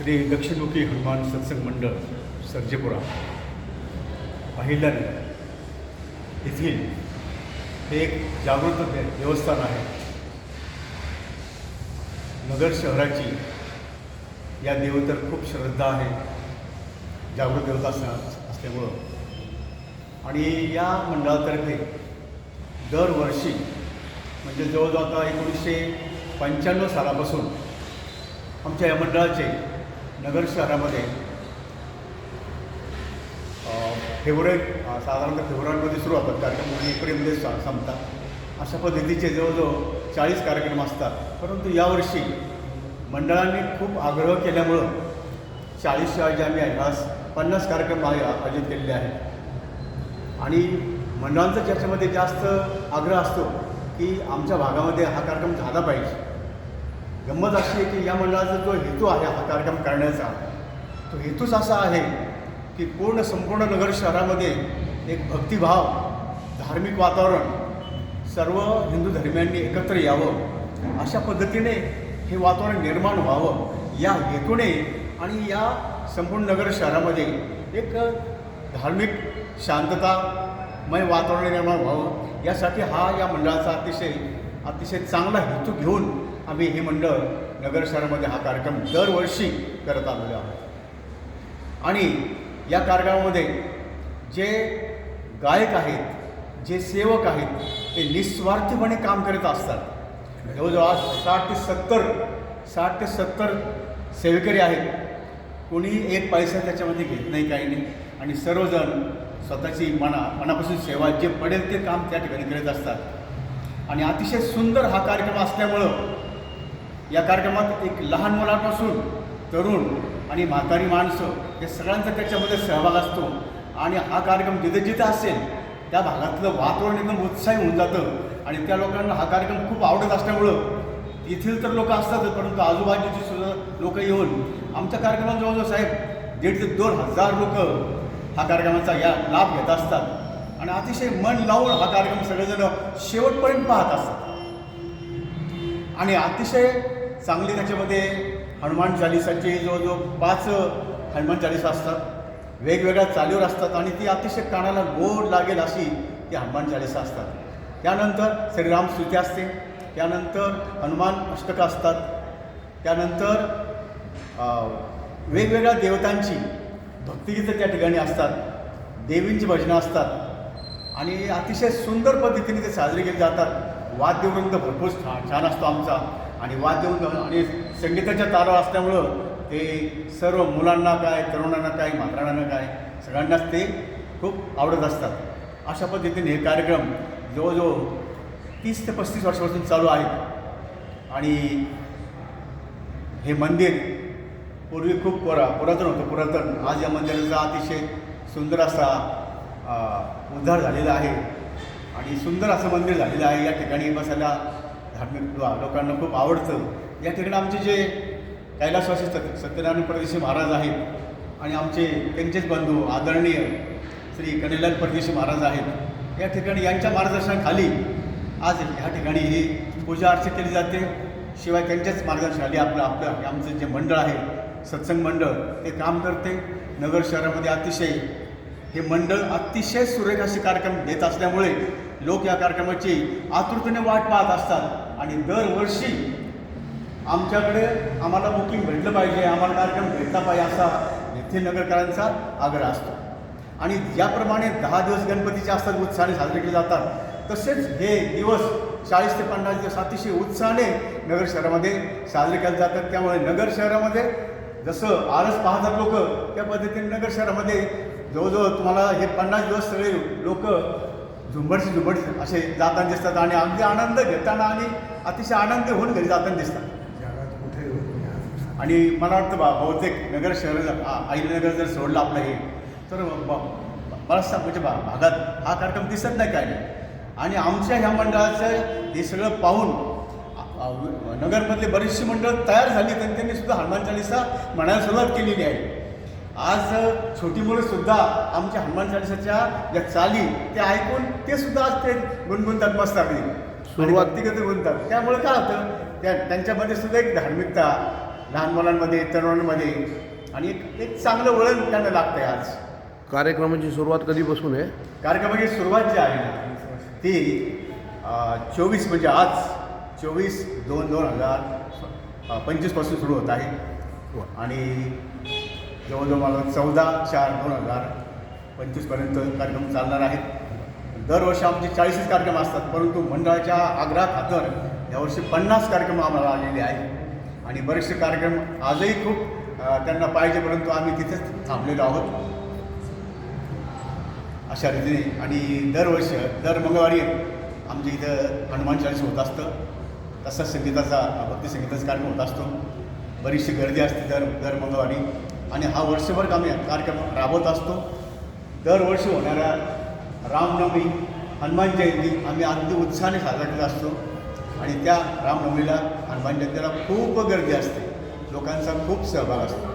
श्री दक्षिणमुखी हनुमान सत्संग मंडळ सर्जेपुरा. अहिल्यानगर येथील हे एक जागृत देवस्थान आहे. नगर शहराची या देवतर खूप श्रद्धा आहे. जागृत देवता असल्यामुळं. आणि या मंडळातर्फे दरवर्षी म्हणजे जवळजवळ आता एकोणीसशे पंच्याण्णव सालापासून आमच्या या मंडळाचे नगर शहरामध्ये फेब्रुवारी साधारणतः फेब्रुवारीमध्ये सुरू होतात. कार्यक्रम म्हणजे आणि एप्रिलमध्ये संपतात. अशा पद्धतीचे जवळजवळ चाळीस कार्यक्रम असतात. परंतु यावर्षी मंडळांनी खूप आग्रह केल्यामुळं चाळीसच्या ऐवजी आम्ही ह्यास पन्नास कार्यक्रम आय- आयोजित केलेले आहेत. आणि मंडळांचा चर्चेमध्ये जास्त आग्रह असतो की आमच्या भागामध्ये हा कार्यक्रम झाला पाहिजे. गंमत अशी आहे की या मंडळाचा जो हेतू आहे हा कार्यक्रम करण्याचा तो हेतूच असा आहे की पूर्ण संपूर्ण नगर शहरामध्ये एक भक्तिभाव धार्मिक वातावरण सर्व हिंदू धर्मियांनी एकत्र यावं अशा पद्धतीने हे वातावरण निर्माण व्हावं या हेतूने आणि या संपूर्ण नगर शहरामध्ये एक धार्मिक शांततामय वातावरण निर्माण व्हावं. यासाठी हा या मंडळाचा अतिशय अतिशय चांगला हेतू घेऊन आम्ही हे मंडळ नगर शहरामध्ये हा कार्यक्रम दरवर्षी करत आलेलो आहोत. आणि या कार्यक्रमामध्ये जे गायक आहेत जे सेवक आहेत ते निस्वार्थीपणे काम करत असतात. जवळजवळ आज साठ ते सत्तर साठ ते सत्तर सेवेकरी आहेत. कोणीही एक पैसा त्याच्यामध्ये घेत नाही काही नाही. आणि सर्वजण स्वतःची मना मनापासून सेवा जे पडेल ते काम त्या ठिकाणी करत असतात. आणि अतिशय सुंदर हा कार्यक्रम असल्यामुळं या कार्यक्रमात एक लहान मुलापासून तरुण आणि म्हातारी माणसं हे सगळ्यांचा त्याच्यामध्ये सहभाग असतो. आणि हा कार्यक्रम जिथे जिथे असेल त्या भागातलं वातावरण एकदम उत्साही होऊन जातं. आणि त्या लोकांना हा कार्यक्रम खूप आवडत असल्यामुळं येथील तर लोक असतातच परंतु आजूबाजूची सुद्धा लोक येऊन आमच्या कार्यक्रमात जवळजवळ साहेब दीड ते दोन हजार लोक हा कार्यक्रमाचा या लाभ घेत असतात. आणि अतिशय मन लावून हा कार्यक्रम सगळेजण शेवटपर्यंत पाहत असतात. आणि अतिशय चांगली त्याच्यामध्ये हनुमान चालिसाचे जवळजवळ पाच हनुमान चालिसा असतात. वेगवेगळ्या चालीवर असतात आणि ती अतिशय कानाला गोड लागेल अशी ती हनुमान चालिसा असतात. त्यानंतर श्रीराम स्तुती असते. त्यानंतर हनुमान अष्टकं असतात. त्यानंतर वेगवेगळ्या देवतांची भक्तिगीतं त्या ठिकाणी असतात. देवींची भजनं असतात. आणि अतिशय सुंदर पद्धतीने ते साजरे केले जातात. वाद्यवृंद भरपूर छान छान असतो आमचा. आणि वाद्यवृंद आणि संगीताच्या तारा असल्यामुळं ते सर्व मुलांना काय तरुणांना काय म्हातारांना काय सगळ्यांनाच ते खूप आवडत असतात. अशा पद्धतीने हे कार्यक्रम जवळजवळ तीस ते पस्तीस वर्षापासून चालू आहेत आणि हे मंदिर पूर्वी खूप पुरा पुरातन होतं पुरातन. आज या मंदिराचा अतिशय सुंदर असा उद्धार झालेला आहे. आणि सुंदर असं मंदिर झालेलं आहे. या ठिकाणी बसायला धार्मिक लोकांना खूप आवडतं. या ठिकाणी आमचे जे कैलासवासी सत्य सत्यनारायण परदेशी महाराज आहेत आणि आमचे त्यांचेच बंधू आदरणीय श्री कन्हैलाल परदेशी महाराज आहेत. या ठिकाणी यांच्या मार्गदर्शनाखाली आज ह्या ठिकाणी ही पूजा अर्चा केली जाते. शिवाय त्यांच्याच मार्गदर्शनाखाली आपलं आपलं आमचं जे मंडळ आहे सत्संग मंडळ ते काम करते. नगर शहरामध्ये अतिशय हे मंडळ अतिशय सुरेख असे कार्यक्रम देत असल्यामुळे लोक या कार्यक्रमाची आतुरतेने वाट पाहत असतात. आणि दरवर्षी आमच्याकडे आम्हाला बुकिंग भेटलं पाहिजे आम्हाला कार्यक्रम भेटला पाहिजे असा येथील नगरकरांचा आग्रह असतो. आणि ज्याप्रमाणे दहा दिवस गणपतीचे असतात उत्साहाने साजरे केले जातात तसेच हे दिवस चाळीस ते पन्नास दिवस अतिशय उत्साहाने नगर शहरामध्ये साजरे केले जातात. त्यामुळे नगर शहरामध्ये जसं आरस पाहतात लोक त्या पद्धतीने नगर शहरामध्ये जवळजवळ तुम्हाला हे पन्नास दिवस सगळे लोक झुंबडशी झुंबडशी असे जाताना दिसतात आणि अगदी आनंद घेताना आणि अतिशय आनंद होऊन घरी जाताना दिसतात. आणि मला वाटतं बा बहुतेक नगर शहर जर- आ- अहिल्यानगर जर सोडलं आपलं हे तर बराचसा म्हणजे बा भागात हा कार्यक्रम दिसत नाही काय नाही. आणि आमच्या ह्या मंडळाचं हे सगळं पाहून नगरमधले बरीचशी मंडळ तयार झाली आणि त्यांनी सुद्धा हनुमान चालिसा म्हणायला सुरुवात केलेली आहे. आज छोटी मुलं सुद्धा आमच्या हनुमान चालिसाच्या ज्या चाली ते ऐकून ते सुद्धा आज ते गुणगुणतात सुरुवात- व्यक्तिगत गुणतात. त्यामुळे काय होतं त्या त्यांच्यामध्ये सुद्धा एक धार्मिकता लहान मुलांमध्ये तरुणांमध्ये आणि एक एक चांगलं वळण त्यांना लागतं आहे आज. कार्यक्रमाची सुरुवात कधीपासून आहे? कार्यक्रमाची सुरुवात जी आहे ना ती चोवीस म्हणजे आज चोवीस दोन दोन हजार पंचवीसपासून सुरू होत आहे. आणि जवळजवळ मला चौदा चार दोन हजार पंचवीसपर्यंत कार्यक्रम चालणार आहेत. दरवर्षी आमचे चाळीसच कार्यक्रम असतात परंतु मंडळाच्या आग्रहा खातर यावर्षी पन्नास कार्यक्रम आम्हाला आलेले आहेत. आणि बरेचसे कार्यक्रम आजही खूप त्यांना पाहिजे परंतु आम्ही तिथेच थांबलेलो आहोत. अशा रीतीने. आणि दरवर्षी दर मंगळवारी आमच्या इथं हनुमान चाळीस होत असतं. तसंच संगीताचा भक्ती संगीताचा कार्यक्रम होत असतो. बरीचशी गर्दी असते दर दर मंगळवारी. आणि हा वर्षभर आम्ही कार्यक्रम राबवत असतो. दरवर्षी होणाऱ्या रामनवमी हनुमान जयंती आम्ही अगदी उत्साहाने साजरा करत असतो. आणि त्या रामनवमीला हनुमान जयंतीला खूप गर्दी असते. लोकांचा खूप सहभाग असतो.